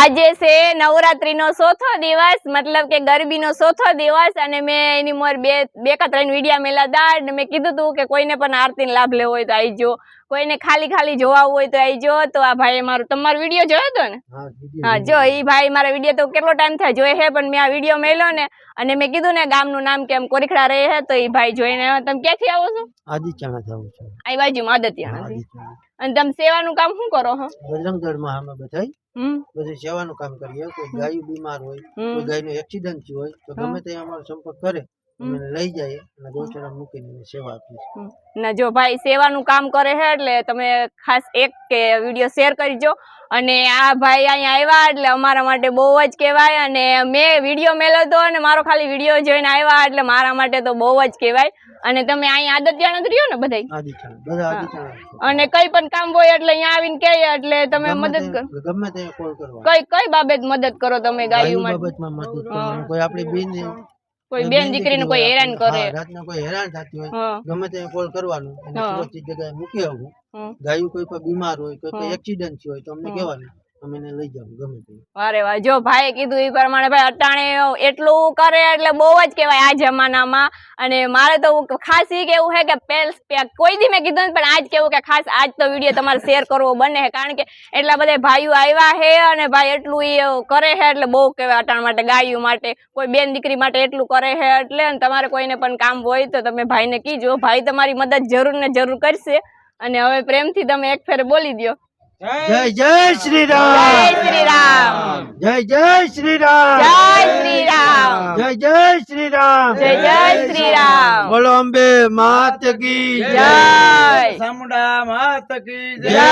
આજે છે નવરાત્રીનો ચોથો દિવસ મતલબ કે ગરબીનો ચોથો દિવસ અને મેં એની મોર બે બે કા ત્રણ વિડિયા મેલા હતા અને મેં કીધું તું કે કોઈને પણ આરતીનો લાભ લેવો હોય તો આવજો કોઈને ખાલી ખાલી જોવા હોય તો આવજો તો આ ભાઈએ મારો તમારો વીડિયો જોયો હતો ને? હા જો એ ભાઈ મારા વીડિયો તો કેટલો ટાઈમ થાય જોયે હે પણ મેં આ વીડિયો મેલ્યો ને અને મેં કીધું ને ગામનું નામ કેમ કોરીખડા રહે હે તો એ ભાઈ જોઈને તમે ક્યાંથી આવો છો? આદિ આવું છું. આ બાજુ માદતિયાણાથી અને તમે સેવાનું કામ શું કરો હો? બજરંગ દળમાં અમે બધા હમ બધું સેવાનું કામ કરીએ. કોઈ ગાયું બીમાર હોય. કોઈ ગાયનું એક્સિડન્ટ થયું હોય તો ગમે તે અમારો સંપર્ક કરે. લઈ જાય અને ગૌશાળા મૂકીને સેવા આપીએ ને જો ભાઈ સેવાનું કામ કરે છે એટલે તમે ખાસ એક કે વીડિયો શેર કરજો. અને આ ભાઈ અહીંયા આવ્યા એટલે અમારા માટે બહુ જ કહેવાય. અને મેં વીડિયો મેળવ્યો હતો અને મારો ખાલી વીડિયો જોઈને આવ્યા એટલે મારા માટે તો બહુ જ કહેવાય. અને તમે અહીંયા આદત જ રહ્યો ને બધા. અને કઈ પણ કામ હોય એટલે અહીંયા આવીને કહે એટલે તમે મદદ કરો. ગમે તે કોલ કરો કઈ કઈ બાબત મદદ કરો તમે ગાયું માટે કોઈ આપણી બેન કોઈ બેન દીકરીને કોઈ હેરાન કરે. રાતના કોઈ હેરાન થતી હોય ગમે તે કોલ કરવાનું અને સુરક્ષિત જગ્યાએ મૂકી આવવું હમ. ગાયું કોઈ પણ બીમાર હોય કોઈ. એક્સિડન્ટ થયો હોય તો અમને કહેવાનું. દી શેર કરવો બને કારણ કે એટલા બધા ભાઈઓ આવ્યા છે અને ભાઈ એટલું એ કરે છે એટલે બહુ કહેવાય અટાણ માટે, ગાયું માટે, કોઈ બેન દીકરી માટે એટલું કરે છે એટલે તમારે કોઈને પણ કામ હોય તો તમે ભાઈને કીજો. ભાઈ તમારી મદદ જરૂર ને જરૂર કરશે. અને હવે પ્રેમથી તમે એક ફેર બોલી દ્યો. જય જય શ્રી જય રામ શ્રી રામ જય જય શ્રી રામ જય શ્રી રામ જય જય શ્રી રામ જય જય શ્રી રામ બોલો અંબે માત કી જય. ચામુંડા માત કી જય.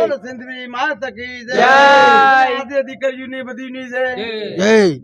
બોલો સિંધવી માત કી જય. દીકરીઓની બધીની જય. જય.